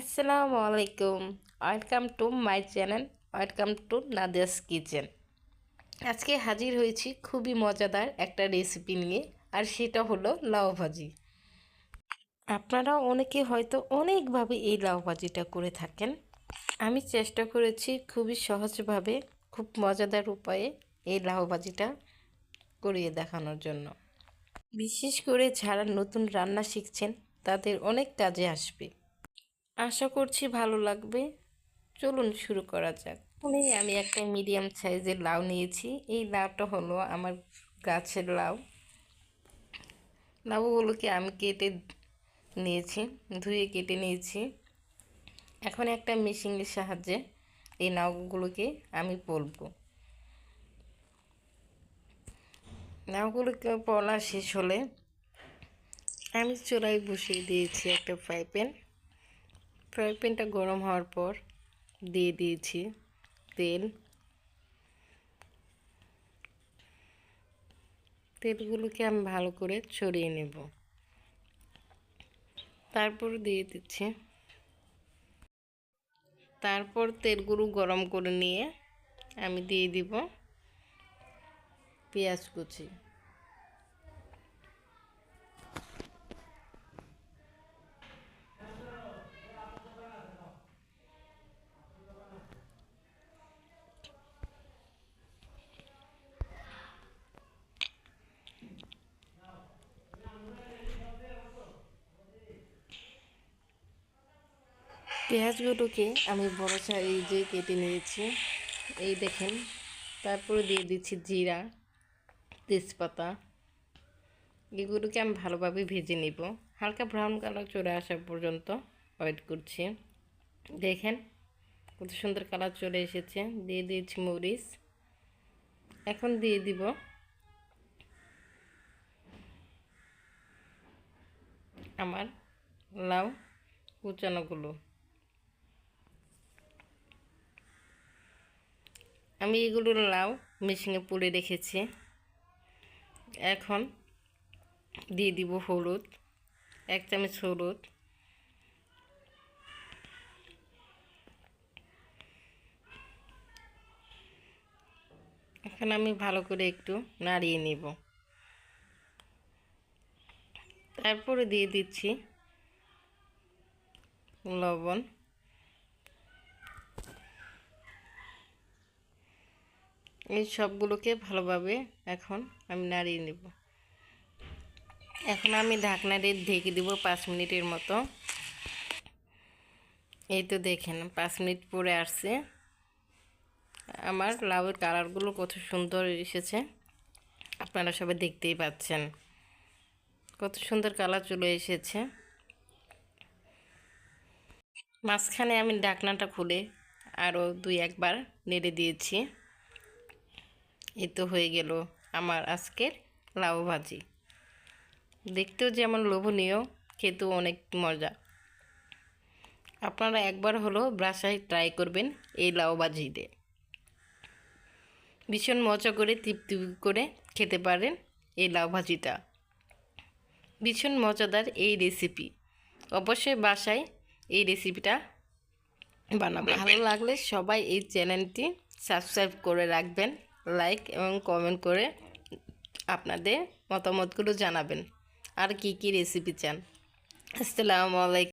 আসসালামু আলাইকুম welcome to my channel welcome to Nadia's kitchen আজকে হাজির হয়েছি খুবই মজাদার একটা রেসিপি নিয়ে, আর সেটা হলো লাউ ভাজি। আপনারা অনেকে হয়তো অনেকভাবে এই লাউ ভাজিটা করে থাকেন। আমি চেষ্টা করেছি খুবই সহজভাবে, খুব মজাদার উপায়ে এই লাউ ভাজিটা করিয়ে দেখানোর জন্য। বিশেষ করে যারা নতুন রান্না শিখছেন, তাদের অনেক কাজে আসবে। আশা করছি ভালো লাগবে। চলুন শুরু করা যাক। প্রথমে আমি একটা মিডিয়াম সাইজের লাউ নিয়েছি। এই লাউটা হলো আমার গাছের লাউ। লাউগুলোকে আমি কেটে নিয়েছি, ধুয়ে কেটে নিয়েছি। এখন একটা মেশিনের সাহায্যে এই লাউগুলোকে আমি পলবো। লাউগুলোকে পলা শেষ হলে আমি চোরাই বসিয়ে দিয়েছি একটা ফ্রাই প্যান ফ্রাই প্যানটা গরম হওয়ার পর দিয়ে দিয়েছি তেল। তেলগুলোকে আমি ভালো করে ছড়িয়ে নেব। তারপর দিয়ে দিচ্ছি। তারপর তেলগুলো গরম করে নিয়ে আমি দিয়ে দিব পেঁয়াজ কুচি। পেঁয়াজগুলোকে আমি বড় যে কেটে নিয়েছি। এই দেখেন, তারপরে দিয়ে দিচ্ছি জিরা, তেজপাতা। এগুলোকে আমি ভালোভাবে ভেজে নিব। হালকা ব্রাউন কালার চলে আসা পর্যন্ত ওয়েট করছি। দেখেন, কত সুন্দর কালার চলে এসেছে। দিয়ে দিয়েছি মরিচ। এখন দিয়ে দিব আমার লাউ কুচানোগুলো। আমি এগুলো লাউ মেশিনে পুড়ে রেখেছি। এখন দিয়ে দিব হলুদ, এক চামচ হলুদ। এখন আমি ভালো করে একটু নাড়িয়ে নিব। তারপরে দিয়ে দিচ্ছি লবণ। এই সবগুলোকে ভালোভাবে এখন আমি নাড়িয়ে নেব। এখন আমি ঢাকনা ঢেকে দেবো পাঁচ মিনিটের মতো। এই তো দেখেন, পাঁচ মিনিট পরে আসছে। আমার লাউয়ের কালারগুলো কত সুন্দর এসেছে। আপনারা সবাই দেখতেই পাচ্ছেন। কত সুন্দর কালার চলে এসেছে। মাঝখানে আমি ঢাকনাটা খুলে আরও দুই একবার নেড়ে দিয়েছি। এই তো হয়ে গেল আমার আজকের লাউ ভাজি। দেখতেও যেমন লোভনীয়, খেতেও অনেক মজা। আপনারা একবার হলো ব্রাসায় ট্রাই করবেন এই লাউ ভাজিতে ভীষণ মজা করে, তৃপ্তি করে খেতে পারেন এই লাউ ভাজিটা। ভীষণ মজাদার এই রেসিপি অবশ্যই বাসায় এই রেসিপিটা বানাবো ভালো লাগলে সবাই এই চ্যানেলটি সাবস্ক্রাইব করে রাখবেন। লাইক এবং কমেন্ট করে আপনাদের মতামতগুলো জানাবেন। আর কি কি রেসিপি চান? আসসালামু আলাইকুম।